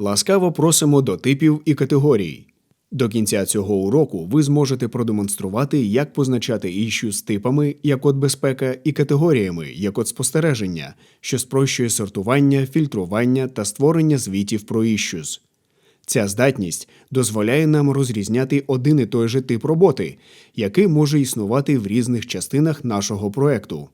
Ласкаво просимо до типів і категорій. До кінця цього уроку ви зможете продемонструвати, як позначати іщу з типами, як от безпека, і категоріями, як от спостереження, що спрощує сортування, фільтрування та створення звітів про іщус. Ця здатність дозволяє нам розрізняти один і той же тип роботи, який може існувати в різних частинах нашого проекту.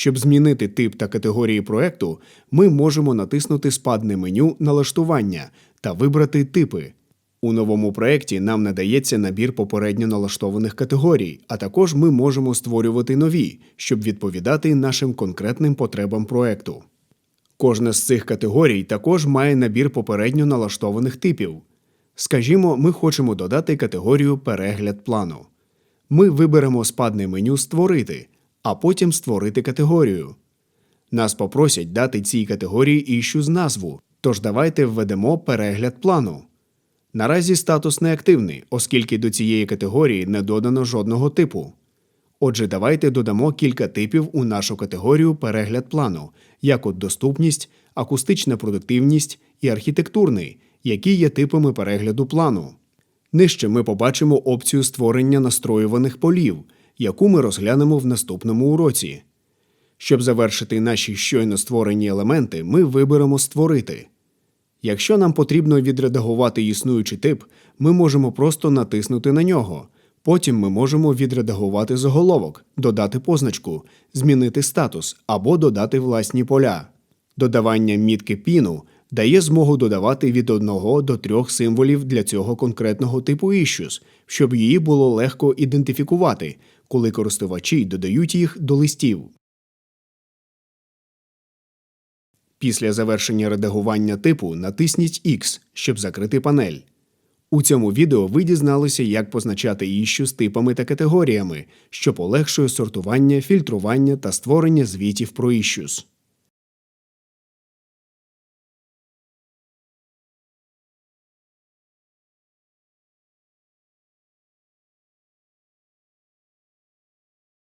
Щоб змінити тип та категорії проекту, ми можемо натиснути спадне меню Налаштування та вибрати типи. У новому проєкті нам надається набір попередньо налаштованих категорій, а також ми можемо створювати нові, щоб відповідати нашим конкретним потребам проекту. Кожна з цих категорій також має набір попередньо налаштованих типів. Скажімо, ми хочемо додати категорію Перегляд плану. Ми виберемо спадне меню Створити, а потім створити категорію. Нас попросять дати цій категорії іщу з назву, тож давайте введемо перегляд плану. Наразі статус неактивний, оскільки до цієї категорії не додано жодного типу. Отже, давайте додамо кілька типів у нашу категорію перегляд плану, як от доступність, акустична продуктивність і архітектурний, які є типами перегляду плану. Нижче ми побачимо опцію створення настроюваних полів, яку ми розглянемо в наступному уроці. Щоб завершити наші щойно створені елементи, ми виберемо Створити. Якщо нам потрібно відредагувати існуючий тип, ми можемо просто натиснути на нього. Потім ми можемо відредагувати заголовок, додати позначку, змінити статус або додати власні поля. Додавання мітки піну дає змогу додавати від 1 до 3 символів для цього конкретного типу issues, щоб її було легко ідентифікувати, коли користувачі додають їх до листів. Після завершення редагування типу натисніть X, щоб закрити панель. У цьому відео ви дізналися, як позначати іщу з типами та категоріями, що полегшує сортування, фільтрування та створення звітів про іщус.